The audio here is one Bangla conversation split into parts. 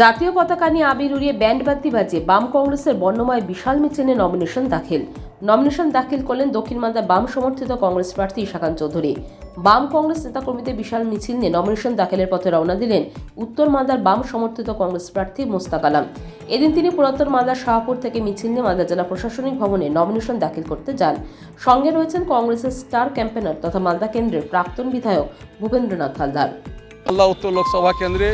জাতীয় পতাকা নিয়ে আবির উড়িয়ে ব্যান্ড বাদ্যি বাজে বাম কংগ্রেসের বর্ণময় বিশাল মিছিলে নমিনেশন দাখিল। নমিনেশন দাখিল করলেন দক্ষিণ মালদার বাম সমর্থিত কংগ্রেস প্রার্থী ঈশাকান্ত চৌধুরী। বাম কংগ্রেস নেতাকর্মীদের বিশাল মিছিল নিয়ে নমিনেশন দাখিলের পথে রওনা দিলেন উত্তর মালদার বাম সমর্থিত কংগ্রেস প্রার্থী মোস্তাক আলম। এদিন তিনি পুরাতন মালদার শাহপুর থেকে মিছিল নিয়ে মালদা জেলা প্রশাসনিক ভবনে নমিনেশন দাখিল করতে যান। সঙ্গে রয়েছেন কংগ্রেসের স্টার ক্যাম্পেনার তথা মালদা কেন্দ্রের প্রাক্তন বিধায়ক ভূপেন্দ্রনাথ হালদার। মালদা উত্তর লোকসভা কেন্দ্রে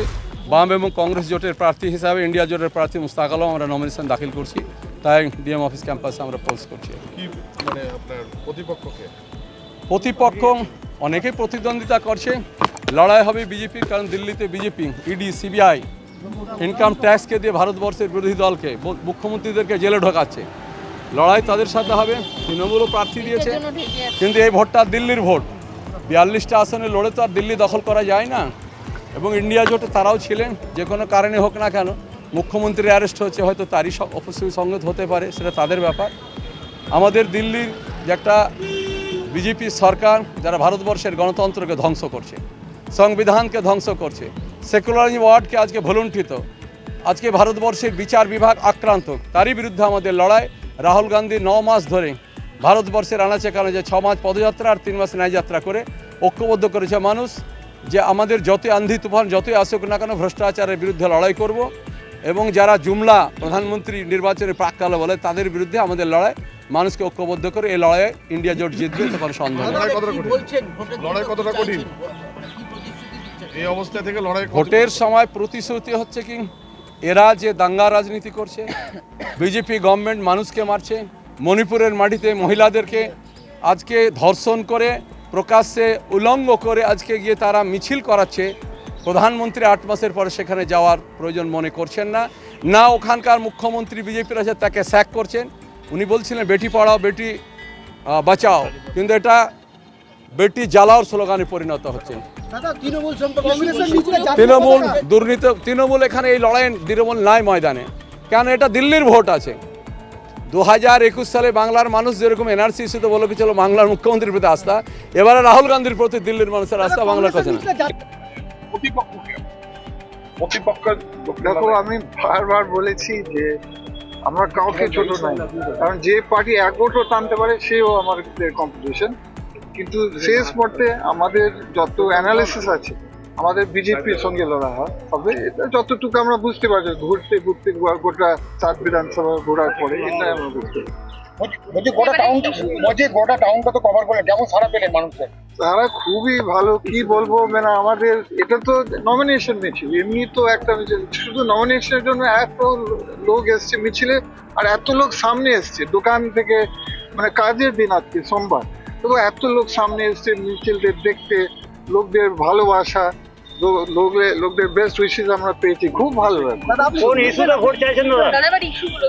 বাম এবং কংগ্রেস জোটের প্রার্থী হিসাবে ইন্ডিয়া জোটের প্রার্থী মুস্তাক আলম আমরা নমিনেশন দাখিল করছি। তাই ডিএম অফিস ক্যাম্পাসে আমরা পোস্ট করছি। কি মানে প্রতিপক্ষকে? প্রতিপক্ষ অনেকেই প্রতিদ্বন্দ্বিতা করছে। লড়াই হবে বিজেপির কারণ দিল্লিতে বিজেপি ইডি সিবিআই ইনকাম ট্যাক্সকে দিয়ে ভারতবর্ষের বিরোধী দলকে মুখ্যমন্ত্রীদেরকে জেলে ঢোকাচ্ছে। লড়াই তাদের সাথে হবে তৃণমূলও প্রার্থী দিয়েছে। কিন্তু এই ভোটটা দিল্লির ভোট। বিয়াল্লিশটা আসনে লড়ে তো আর দিল্লি দখল করা যায় না। এবং ইন্ডিয়া জোটে তারাও ছিলেন, যে কোনো কারণে হোক না কেন, মুখ্যমন্ত্রীর অ্যারেস্ট হচ্ছে, হয়তো তারই অবশ্যই সঙ্গত হতে পারে, সেটা তাদের ব্যাপার। আমাদের দিল্লির যে একটা বিজেপি সরকার, যারা ভারতবর্ষের গণতন্ত্রকে ধ্বংস করছে, সংবিধানকে ধ্বংস করছে সেকুলারিজম ওয়ার্ডকে আজকে ভুলুণ্ঠিত, আজকে ভারতবর্ষের বিচার বিভাগ আক্রান্ত, তারই বিরুদ্ধে আমাদের লড়াই। রাহুল গান্ধী ন মাস ধরে ভারতবর্ষের আনাচে কানাচে ছ মাস পদযাত্রা আর তিন মাস ন্যায়যাত্রা করে ঐক্যবদ্ধ করেছে মানুষ। যে আমাদের যতই আন্ধি তুফান যতই আসুক না কেন ভ্রষ্টাচারের বিরুদ্ধে লড়াই করব এবং যারা জুমলা প্রধানমন্ত্রী নির্বাচনে প্রাককালে বলে তাদের বিরুদ্ধে আমাদের লড়াই। মানুষকে ঐক্যবদ্ধ করে এই লড়াইয়ে ইন্ডিয়া জোট জিতবে তো কোনো সন্দেহ লড়াই কতটা কঠিন? এই অবস্থা থেকে লড়াই ভোটের সময় প্রতিশ্রুতি হচ্ছে কি? এরা যে দাঙ্গা রাজনীতি করছে বিজেপি গভর্নমেন্ট মানুষকে মারছে মণিপুরের মাটিতে মহিলাদেরকে আজকে ধর্ষণ করে প্রকাশ্যে উলঙ্গ করে আজকে গিয়ে তারা মিছিল করাচ্ছে। প্রধানমন্ত্রী আট মাসের পরে সেখানে যাওয়ার প্রয়োজন মনে করছেন না। না ওখানকার মুখ্যমন্ত্রী বিজেপির আছে তাকে স্যাক করছেন। উনি বলছিলেন বেটি পড়াও বেটি বাঁচাও। কিন্তু এটা বেটি জ্বালাওর স্লোগানে পরিণত হচ্ছে। দাদা তৃণমূল সম্পর্কে তৃণমূল দুর্নীতি তৃণমূল এখানে এই লড়াই তৃণমূল নাই ময়দানে। কেন এটা দিল্লির ভোট আছে। দু হাজার একুশ সালে বাংলার মানুষ যেরকম এনআরসি ইস্যুতে বলে ছিল বাংলার মুখ্যমন্ত্রীর প্রতি আস্থা এবারে রাহুল গান্ধীর প্রতি দিল্লির মানুষের আস্থা বাংলার কাছে না। দেখো আমি বারবার বলেছি যে আমরা কাউকে ছোট নাই। কারণ যে পার্টি এক ভোটও টানতে পারে সেও আমাদের কম্পিটিশন কিন্তু শেষ মুহূর্তে আমাদের যত অ্যানালিসিস আছে আমাদের বিজেপির সঙ্গে লড়া হয়। তবে এটা যতটুকু আমরা বুঝতে পারছি ঘুরতে ঘুরতে গোটা সাত বিধানসভা ঘোরার পরে এটা আমরা বুঝতে পারি বলছি গোটা টাউনটা গোটা টাউনটা তো কভার করলেন কেমন সারা পেলেন মানুষের। তারা খুবই ভালো কি বলব? মানে আমাদের এটা তো নমিনেশন মিছিল। এমনি তো একটা মিছিল শুধু নমিনেশনের জন্য এত লোক এসছে মিছিলে আর এত লোক সামনে এসছে। দোকান থেকে মানে কাজের দিন আজকে সোমবার। তবু এত লোক সামনে এসছে মিছিলদের দেখতে লোকদের ভালোবাসা। লোকদের লোকদের বেস্ট উইশেস আমরা পেয়েছি। খুব ভালো লাগে কোন ইস্যুতে ভোট চাইছেন দাদা? দাদা এবার ইস্যুগুলো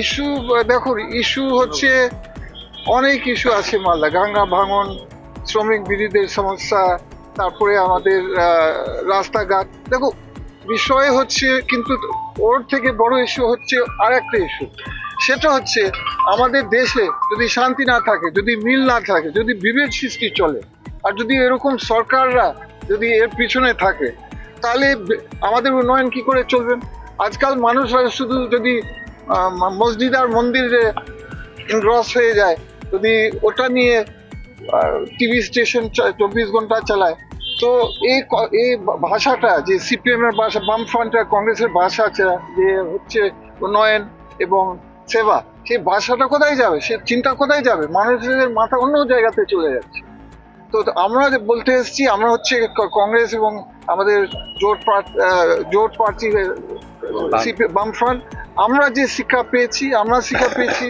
ইস্যু দেখো ইস্যু হচ্ছে অনেক ইস্যু আছে মালদা। গঙ্গা ভাঙন শ্রমিক বিধিদের সমস্যা তারপরে আমাদের রাস্তাঘাট। দেখো বিষয় হচ্ছে কিন্তু ওর থেকে বড় ইস্যু হচ্ছে আর একটা ইস্যু সেটা হচ্ছে আমাদের দেশে যদি শান্তি না থাকে যদি মিল না থাকে যদি বিভেদ সৃষ্টি চলে আর যদি এরকম সরকাররা যদি এর পিছনে থাকে, তাহলে আমাদের উন্নয়ন কি করে চলবেন আজকাল মানুষরা শুধু যদি মসজিদ আর মন্দিরে ইনগ্রস হয়ে যায়, যদি ওটা নিয়ে টিভি স্টেশন চব্বিশ ঘণ্টা চালায়, তো এই এই ভাষাটা যে সিপিএম এর ভাষা, বামফ্রন্ট আর কংগ্রেসের ভাষা আছে, যে হচ্ছে উন্নয়ন এবং সেবা, সেই ভাষাটা কোথায় যাবে? সে চিন্তা কোথায় যাবে? মানুষের মাথা অন্য জায়গাতে চলে যাচ্ছে। তো আমরা যে বলতে এসেছি আমরা হচ্ছে কংগ্রেস এবং আমাদের জোট জোট প্রার্থী বামফ্রন্ট আমরা যে শিক্ষা পেয়েছি আমরা শিক্ষা পেয়েছি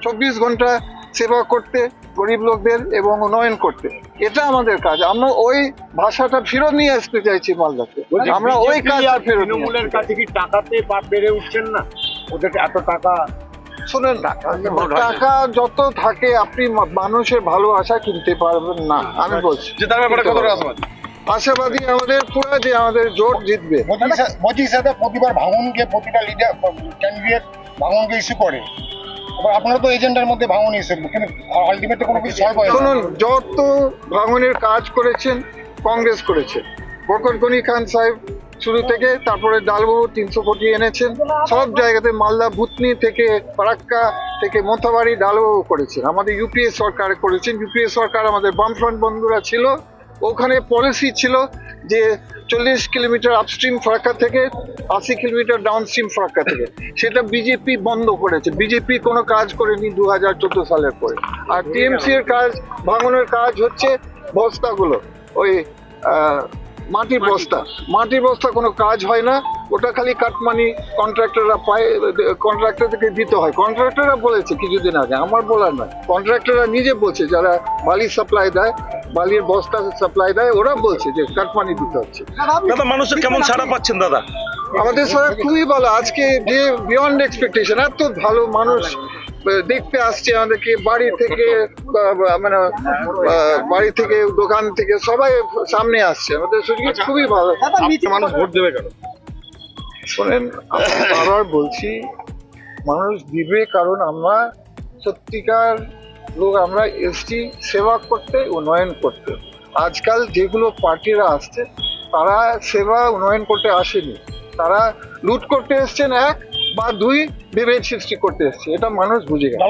চব্বিশ ঘণ্টা সেবা করতে গরিব লোকদের এবং উন্নয়ন করতে। এটা আমাদের কাজ। আমরা ওই ভাষাটা ফেরত নিয়ে আসতে চাইছি মালদাতে আমরা ওই কাজ ফেরত তৃণমূলের কাছে কি টাকাতে বেড়ে উঠছেন না? ওদের এত টাকা শোনেন টাকা যত থাকে আপনি মানুষের ভালোবাসা কিনতে পারবেন না আমি বলছি। জেতার ব্যাপারে কতটা আশাবাদ? আশাবাদী আমাদের পুরো যে আমাদের জোট জিতবে। মোদির সা- সাথে প্রতিবার ভাঙনকে প্রতিটা লিডার ক্যান্ডিডেট ভাঙনকে ইস্যু করে। আপনারা তো এজেন্ডার মধ্যে ভাঙন ইস্যু কিন্তু আলটিমেটলি কোনো কিছু সলভ হয় না। শুনুন যত ভাঙনের কাজ করেছেন কংগ্রেস করেছে। বরকত গনি খান সাহেব শুরু থেকে তারপরে ডালবাবু তিনশো কোটি এনেছেন। সব জায়গাতে মালদা ভুতনি থেকে ফারাক্কা থেকে মোথাবাড়ি ডালবাবু করেছেন। আমাদের ইউপিএ সরকার করেছেন। ইউপিএ সরকার আমাদের বামফ্রন্ট বন্ধুরা ছিল। ওখানে পলিসি ছিল যে চল্লিশ কিলোমিটার আপস্ট্রিম ফারাক্কা থেকে, আশি কিলোমিটার ডাউনস্ট্রিম ফারাক্কা থেকে। সেটা বিজেপি বন্ধ করেছে। বিজেপি কোনো কাজ করেনি দু হাজার চোদ্দ সালের পরে। আর টিএমসি এর কাজ, ভাঙনের কাজ হচ্ছে বস্তাগুলো। ওই মাটির বস্তা। মাটির বস্তা কোনো কাজ হয় না ওটা খালি কাটমানি কন্ট্রাক্টররা পায় কন্ট্রাক্টরদেরকে দিতে হয়। কন্ট্রাক্টররা বলেছে কিছুদিন আগে আমার বলার নয়। কন্ট্রাক্টররা নিজে বলছে যারা বালি সাপ্লাই দেয় বালির বস্তা সাপ্লাই দেয় ওরা বলছে যে কাটমানি দিতে হচ্ছে। দাদা মানুষের কেমন ছাড়া পাচ্ছেন দাদা? আমাদের সরকার খুবই ভালো। আজকে যে বিয়ন্ড এক্সপেকটেশন এত ভালো মানুষ দেখতে আসছে আমাদেরকে বাড়ি থেকে মানে বাড়ি থেকে দোকান থেকে সবাই সামনে আসছে। আমাদের শরীর খুবই ভালো। মানুষ ভোট দেবে কেন? শোনেন আমি বারবার বলছি মানুষ দিবে কারণ আমরা সত্যিকার লোক আমরা এসছি সেবা করতে উন্নয়ন করতে। আজকাল যেগুলো পার্টিরা আসছে তারা সেবা উন্নয়ন করতে আসেনি। তারা লুট করতে এসছেন এক বা দুই বিভেদ সৃষ্টি করতে এসছে। এটা মানুষ বুঝে গেল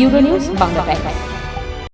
ব্যুরো নিউজ বাংলা টাইমস